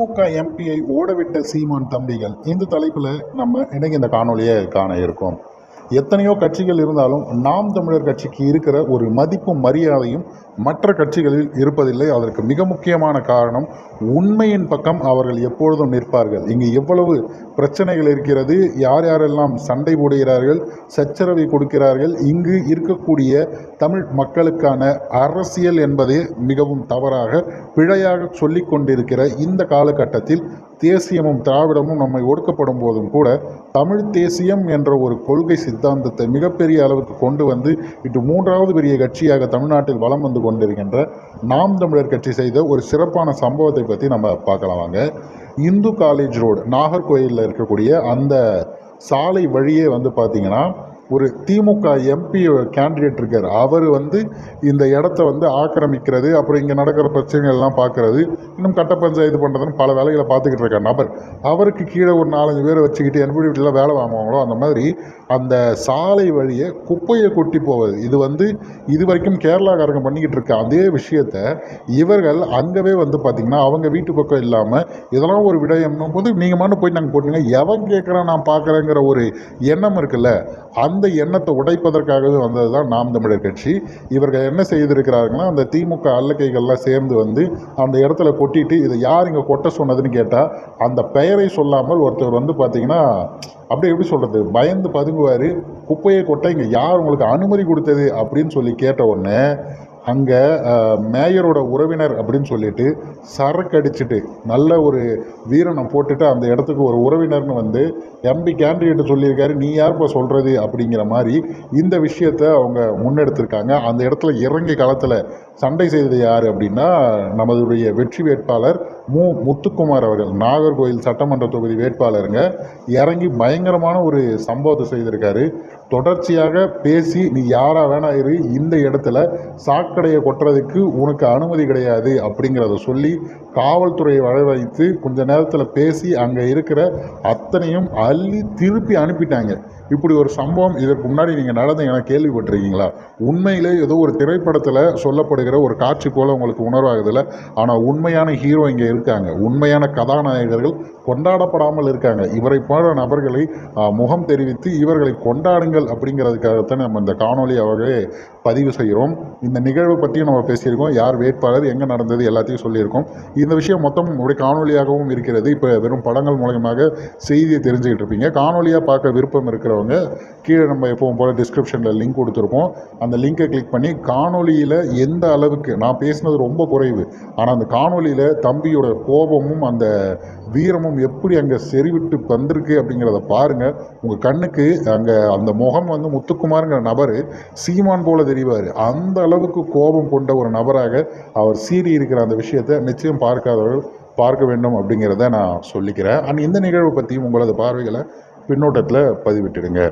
திமுக எம்பியை ஓடவிட்ட சீமான் தம்பிகள் இந்த தலைப்பில் நம்ம இன்னைக்கு இந்த காணொலியை காண இருக்கோம். எத்தனையோ கட்சிகள் இருந்தாலும் நாம் தமிழர் கட்சிக்கு இருக்கிற ஒரு மதிப்பும் மரியாதையும் மற்ற கட்சிகளில் இருப்பதில்லை. அதற்கு மிக முக்கியமான காரணம் உண்மையின் பக்கம் அவர்கள் எப்பொழுதும் நிற்பார்கள். இங்கு எவ்வளவு பிரச்சனைகள் இருக்கிறது யார் யாரெல்லாம் சண்டை போடுகிறார்கள் சச்சரவை கொடுக்கிறார்கள் இங்கு இருக்கக்கூடிய தமிழ் மக்களுக்கான அரசியல் என்பதே மிகவும் தவறாக பிழையாக சொல்லிக் கொண்டிருக்கிற இந்த காலகட்டத்தில் தேசியமும் திராவிடமும் நம்மை ஒடுக்கப்படும் போதும் கூட தமிழ் தேசியம் என்ற ஒரு கொள்கை சித்தாந்தத்தை மிகப்பெரிய அளவுக்கு கொண்டு வந்து இன்று மூன்றாவது பெரிய கட்சியாக தமிழ்நாட்டில் வலம் வந்து கொண்டிருக்கின்ற நாம் தமிழர் கட்சி செய்த ஒரு சிறப்பான சம்பவத்தை பற்றி நம்ம பார்க்கலாம் வாங்க. இந்து காலேஜ் ரோடு நாகர்கோயிலில் இருக்கக்கூடிய அந்த சாலை வழியே வந்து பார்த்திங்கன்னா ஒரு திமுக எம்பி கேண்டிடேட் இருக்கார். அவர் வந்து இந்த இடத்த வந்து ஆக்கிரமிக்கிறது அப்புறம் இங்கே நடக்கிற பிரச்சனைகள் எல்லாம் பார்க்கறது இன்னும் கட்ட பஞ்சாயத்து பண்ணுறதுன்னு பல வேலைகளை பார்த்துக்கிட்டு இருக்கார். நபர். அவருக்கு கீழே ஒரு நாலஞ்சு பேரை வச்சுக்கிட்டு எப்படி வீட்டில் வேலை வாங்குவாங்களோ அந்த மாதிரி அந்த சாலை வழியை குப்பையை கொட்டி போவது. இது வந்து இது வரைக்கும் கேரளாக்காரங்க பண்ணிக்கிட்டு இருக்க அதே விஷயத்த இவர்கள் அங்கவே வந்து பார்த்திங்கன்னா அவங்க வீட்டு பக்கம் இல்லாமல் இதெல்லாம் ஒரு விடயம்னும் போது நீங்கள் மட்டும் போய் நாங்கள் போட்டீங்க. எவன் கேட்குறான் நான் பார்க்குறேங்கிற ஒரு எண்ணம் இருக்குல்ல அந்த எண்ணத்தை உடைப்பதற்காகவே வந்தது தான் நாம் தமிழர் கட்சி. இவர்கள் என்ன செய்திருக்கிறாருங்கன்னா அந்த திமுக அல்லக்கைகள்லாம் சேர்ந்து வந்து அந்த இடத்துல கொட்டிட்டு இதை யார் இங்கே கொட்ட சொன்னதுன்னு கேட்டால் அந்த பெயரை சொல்லாமல் ஒருத்தர் வந்து பார்த்திங்கன்னா அப்படியே எப்படி சொல்கிறது பயந்து பதுங்குவார். குப்பையை கொட்ட இங்கே யார் உங்களுக்கு அனுமதி கொடுத்தது அப்படின்னு சொல்லி கேட்ட உடனே அங்கே மேயரோட உறவினர் அப்படின்னு சொல்லிட்டு சரக்கு அடிச்சுட்டு நல்ல ஒரு வீரனை போட்டுட்டு அந்த இடத்துக்கு ஒரு உறவினர்னு வந்து எம்பி கேண்டிடேட் சொல்லியிருக்காரு நீ யாருப்பா சொல்கிறது அப்படிங்கிற மாதிரி இந்த விஷயத்தை அவங்க முன்னெடுத்திருக்காங்க. அந்த இடத்துல இறங்கி களத்தில் சண்டை செய்தது யார் அப்படின்னா நமதுடைய வெற்றி வேட்பாளர் மு. முத்துக்குமார் அவர்கள். நாகர்கோவில் சட்டமன்ற தொகுதி வேட்பாளருங்க. இறங்கி பயங்கரமான ஒரு சம்பவத்தை செய்திருக்காரு. தொடர்ச்சியாக பேசி நீ யாராக வேணா இரு இந்த இடத்துல சாக்கடையை கொட்டுறதுக்கு உனக்கு அனுமதி கிடையாது அப்படிங்கிறத சொல்லி காவல்துறையை வரவழைத்து கொஞ்ச நேரத்தில் பேசி அங்கே இருக்கிற அத்தனையும் அள்ளி திருப்பி அனுப்பிட்டாங்க. இப்படி ஒரு சம்பவம் இதற்கு முன்னாடி நீங்கள் நடந்தீங்கன்னா கேள்விப்பட்டிருக்கீங்களா? உண்மையிலே ஏதோ ஒரு திரைப்படத்தில் ஏற்படுகிற ஒரு காட்சி போல் உங்களுக்கு உணர்வாகுதில்லை? ஆனால் உண்மையான ஹீரோ இங்கே இருக்காங்க. உண்மையான கதாநாயகர்கள் கொண்டாடப்படாமல் இருக்காங்க. இவரை போன்ற நபர்களை முகம் தெரிவித்து இவர்களை கொண்டாடுங்கள் அப்படிங்கிறதுக்காகத்தான் நம்ம இந்த காணொலி அவர்களே பதிவு செய்கிறோம். இந்த நிகழ்வு பற்றியும் நம்ம பேசியிருக்கோம். யார் வேட்பாளர் எங்கே நடந்தது எல்லாத்தையும் சொல்லியிருக்கோம். இந்த விஷயம் மொத்தம் ஒரு காணொலியாகவும் இருக்கிறது. இப்போ வெறும் படங்கள் மூலயமாக செய்தியை தெரிஞ்சுக்கிட்டு இருப்பீங்க. காணொலியாக பார்க்க விருப்பம் இருக்கிறவங்க கீழே நம்ம எப்பவும் போல் டிஸ்கிரிப்ஷனில் லிங்க் கொடுத்துருக்கோம் அந்த லிங்கை கிளிக் பண்ணி காணொலியில் எந்த அளவுக்கு நான் பேசினது ரொம்ப குறைவு. ஆனால் அந்த காணொலியில் தம்பியோட கோபமும் அந்த வீரமும் எப்படி அங்கே செறிவிட்டு வந்திருக்கு அப்படிங்கிறத பாருங்கள் உங்கள் கண்ணுக்கு அங்கே அந்த முகம் வந்து முத்துக்குமாருங்கிற நபர் சீமான் போல தெரிவார். அந்த அளவுக்கு கோபம் கொண்ட ஒரு நபராக அவர் சீறி இருக்கிற அந்த விஷயத்தை நிச்சயம் பார்க்காதவர்கள் பார்க்க வேண்டும் அப்படிங்கிறத நான் சொல்லிக்கிறேன். அண்ட் இந்த நிகழ்வு பற்றியும் உங்களது பார்வைகளை பின்னோட்டத்தில் பதிவிட்டுடுங்க.